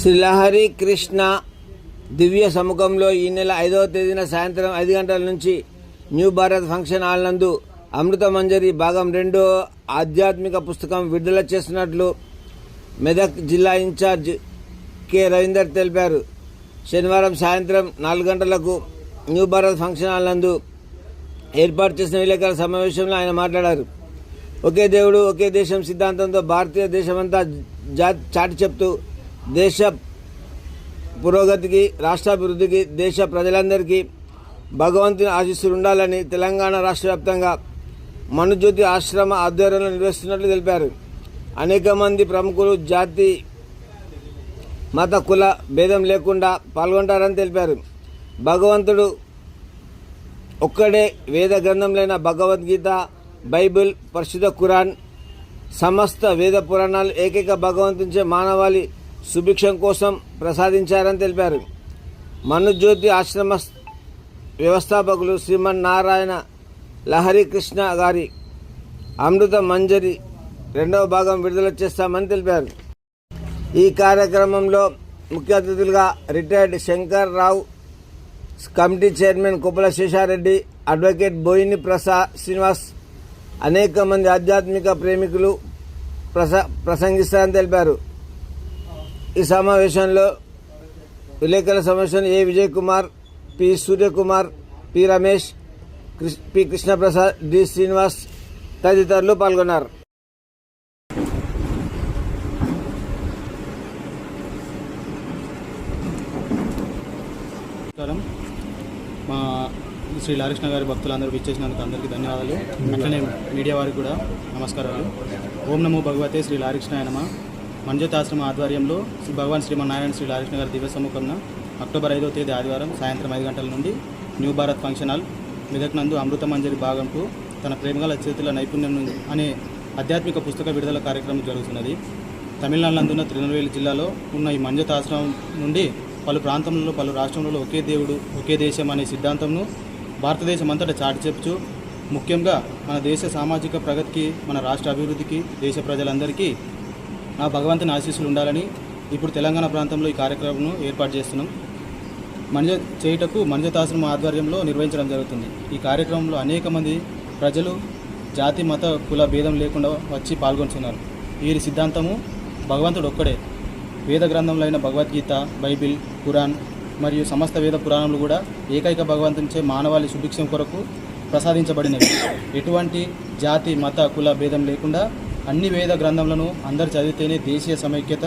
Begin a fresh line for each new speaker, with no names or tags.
శ్రీలహరి కృష్ణ దివ్య సముఖంలో ఈ నెల ఐదవ తేదీన సాయంత్రం ఐదు గంటల నుంచి న్యూ భారత్ ఫంక్షన్ హాల్ నందు అమృత మంజరి భాగం రెండో ఆధ్యాత్మిక పుస్తకం విడుదల చేస్తున్నట్లు మెదక్ జిల్లా ఇన్ఛార్జ్ కె రవీందర్ తెలిపారు. శనివారం సాయంత్రం నాలుగు గంటలకు న్యూ భారత్ ఫంక్షన్ హాల్ నందు ఏర్పాటు చేసిన విలేకరుల సమావేశంలో ఆయన మాట్లాడారు. ఒకే దేవుడు ఒకే దేశం సిద్ధాంతంతో భారతీయ దేశమంతా జా చాటి చెప్తూ దేశ పురోగతికి రాష్ట్రాభివృద్ధికి దేశ ప్రజలందరికీ భగవంతుని ఆశీస్సులు ఉండాలని తెలంగాణ రాష్ట్ర వ్యాప్తంగా మనుజ్యోతి ఆశ్రమ ఆధ్వర్యంలో నిర్వహిస్తున్నట్లు తెలిపారు. అనేక మంది ప్రముఖులు జాతి మత కుల భేదం లేకుండా పాల్గొంటారని తెలిపారు. భగవంతుడు ఒక్కడే వేద గ్రంథంలైన భగవద్గీత బైబిల్ పరిశుద్ధ ఖురాన్ సమస్త వేద పురాణాలు ఏకైక భగవంతుంచే మానవాళి సుభిక్షం కోసం ప్రసాదించారని తెలిపారు. మనుజ్యోతి ఆశ్రమ వ్యవస్థాపకులు శ్రీమన్ నారాయణ లహరి కృష్ణ గారి అమృత మంజరి రెండవ భాగం విడుదల చేస్తామని తెలిపారు. ఈ కార్యక్రమంలో ముఖ్య అతిథులుగా retired Shankar Rao committee chairman Kuppala Seshareddy advocate Boyini Prasad Srinivas అనేక మంది ఆధ్యాత్మిక ప్రేమికులు ప్రస ప్రసంగిస్తారని తెలిపారు. ఈ సమావేశంలో విలేకరుల సమావేశంలో A Vijay Kumar P Suryakumar P Ramesh P Krishnaprasad D Srinivas తదితరులు పాల్గొన్నారు.
మా శ్రీ లాలకృష్ణ గారి భక్తులందరూ విచ్చేసినందుకు అందరికీ ధన్యవాదాలు. అట్లనే మీడియా వారికి కూడా నమస్కారాలు. ఓం నమో భగవతే శ్రీ లాకృష్ణ నమ. మంజుతాశ్రమ ఆధ్వర్యంలో శ్రీ భగవాన్ శ్రీమన్నారాయణ శ్రీ లాలకృష్ణ గారి దివ్య సముఖంన అక్టోబర్ ఐదో తేదీ ఆదివారం సాయంత్రం ఐదు గంటల నుండి new Bharat function hall Medak నందు అమృత మంజరి భాగంకు తన ప్రేమగల చేతుల నైపుణ్యం అనే ఆధ్యాత్మిక పుస్తక విడుదల కార్యక్రమం జరుగుతున్నది. తమిళనాడునందున్న తిరునెల్వేలి జిల్లాలో ఉన్న ఈ మంజత ఆశ్రమం నుండి పలు ప్రాంతంలో పలు రాష్ట్రంలో ఒకే దేవుడు ఒకే దేశం అనే సిద్ధాంతంను భారతదేశం అంతటా చాటి చెప్పుచు ముఖ్యంగా మన దేశ సామాజిక ప్రగతికి మన రాష్ట్ర అభివృద్ధికి దేశ ప్రజలందరికీ ఆ భగవంతుని ఆశీస్సులు ఉండాలని ఇప్పుడు తెలంగాణ ప్రాంతంలో ఈ కార్యక్రమం ఏర్పాటు చేస్తున్నాం. మంజ చేయుటకు మంజతాశ్రమం ఆధ్వర్యంలో నిర్వహించడం జరుగుతుంది. ఈ కార్యక్రమంలో అనేక మంది ప్రజలు జాతి మత కుల భేదం లేకుండా వచ్చి పాల్గొంటున్నారు. వీరి సిద్ధాంతము భగవంతుడు ఒక్కడే వేద గ్రంథంలో అయిన భగవద్గీత బైబిల్ ఖురాన్ మరియు సమస్త వేద పురాణములు కూడా ఏకైక భగవంతునిచే మానవాళి సుభిక్షం కొరకు ప్రసాదించబడినవి. ఎటువంటి జాతి మత కుల భేదం లేకుండా అన్ని వేద గ్రంథములను అందరు చదివితేనే దేశీయ సమైక్యత